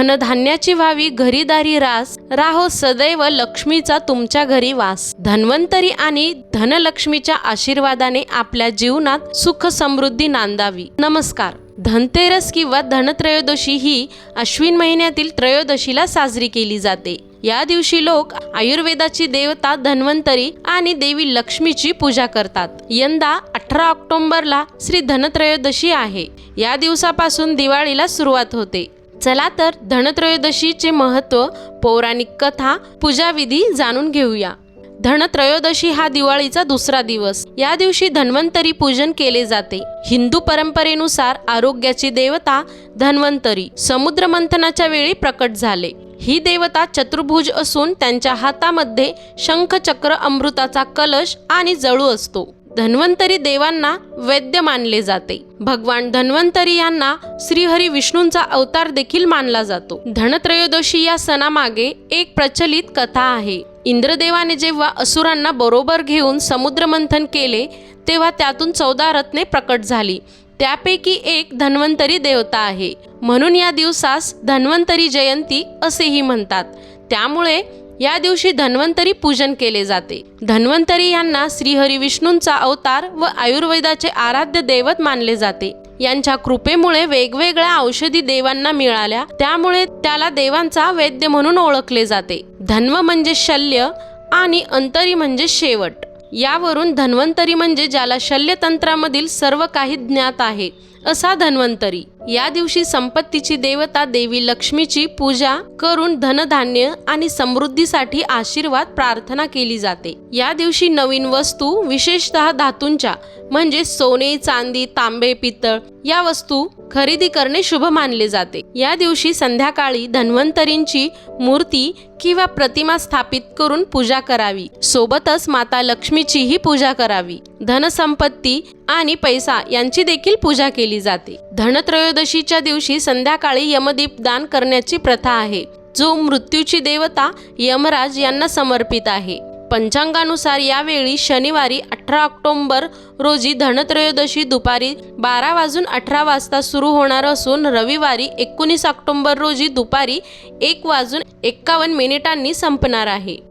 धनधान्याची व्हावी घरीदारी रास. राहो सदैव लक्ष्मीचा तुमच्या घरी वास. धन्वंतरी आणि धनलक्ष्मीच्या आशीर्वादाने आपल्या जीवनात सुख समृद्धी नांदावी. नमस्कार. धनतेरस किंवा धनत्रयोदशी ही अश्विन महिन्यातील त्रयोदशीला साजरी केली जाते. या दिवशी लोक आयुर्वेदाची देवता धन्वंतरी आणि देवी लक्ष्मीची पूजा करतात. यंदा अठरा ऑक्टोबरला श्री धनत्रयोदशी आहे. या दिवसापासून दिवाळीला सुरुवात होते. चला तर धनत्रयोदशीचे महत्त्व पौराणिक कथा पूजाविधी जाणून घेऊया. धनत्रयोदशी हा दिवाळीचा दुसरा दिवस. या दिवशी धन्वंतरी पूजन केले जाते. हिंदू परंपरेनुसार आरोग्याची देवता धन्वंतरी समुद्र मंथनाच्या वेळी प्रकट झाले. ही देवता चतुर्भुज असून त्यांच्या हातामध्ये शंखचक्र अमृताचा कलश आणि जळू असतो. धन्वंतरी देवांना वैद्य मानले जाते. भगवान धन्वंतरी यांना श्रीहरी विष्णूंचा अवतार देखील मानला जातो. धनत्रयोदशी या सणामागे एक प्रचलित कथा आहे. इंद्रदेवाने जेव्हा असुरांना बरोबर घेऊन समुद्रमंथन केले तेव्हा त्यातून चौदा रत्ने प्रकट झाली. त्यापैकी एक धन्वंतरी देवता आहे. म्हणून या दिवसास धन्वंतरी जयंती असेही म्हणतात. त्यामुळे या दिवशी धन्वंतरी पूजन केले जाते. धन्वंतरी यांना श्रीहरी विष्णूंचा अवतार व आयुर्वेदाचे आराध्य दैवत मानले जाते. यांच्या कृपेमुळे वेगवेगळ्या औषधी देवांना मिळाल्या. त्यामुळे त्याला देवांचा वैद्य म्हणून ओळखले जाते. धन्व म्हणजे शल्य आणि अंतरी म्हणजे शेवट. यावरून धन्वंतरी म्हणजे ज्याला शल्यतंत्रामधील सर्व काही ज्ञात आहे. असा धन्वंतरी. या दिवशी संपत्तीची देवता देवी लक्ष्मीची पूजा करून धनधान्य आणि समृद्धीसाठी आशीर्वाद प्रार्थना केली जाते. या दिवशी नवीन वस्तू विशेषतः धातूंच्या म्हणजे सोने चांदी तांबे पितळ या वस्तू खरेदी करणे शुभ मानले जाते. या दिवशी संध्याकाळी धन्वंतरींची मूर्ती किंवा प्रतिमा स्थापित करून पूजा करावी. सोबतच माता लक्ष्मीचीही पूजा करावी. धनसंपत्ती आणि पैसा यांची देखील पूजा केली जाते. धनत्रयोदशीच्या दिवशी संध्याकाळी यमदीप दान करण्याची प्रथा आहे जो मृत्यूची देवता यमराज यांना समर्पित आहे. पंचांगानुसार यावेळी शनिवारी अठरा ऑक्टोंबर रोजी धनत्रयोदशी दुपारी बारा वाजून अठरा वाजता सुरू होणार असून रविवारी एकोणीस ऑक्टोंबर रोजी दुपारी एक वाजून एक्कावन्न मिनिटांनी संपणार आहे.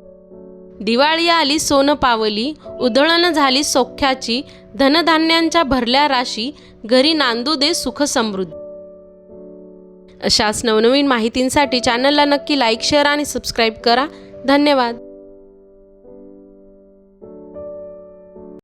दिवाळी आली सोनं पावली उधळण झाली सौख्याची धनधान्यांच्या भरल्या राशी घरी नांदू दे सुख समृद्धी. अशाच नवनवीन माहितींसाठी चॅनलला नक्की लाईक शेअर आणि सबस्क्राईब करा. धन्यवाद.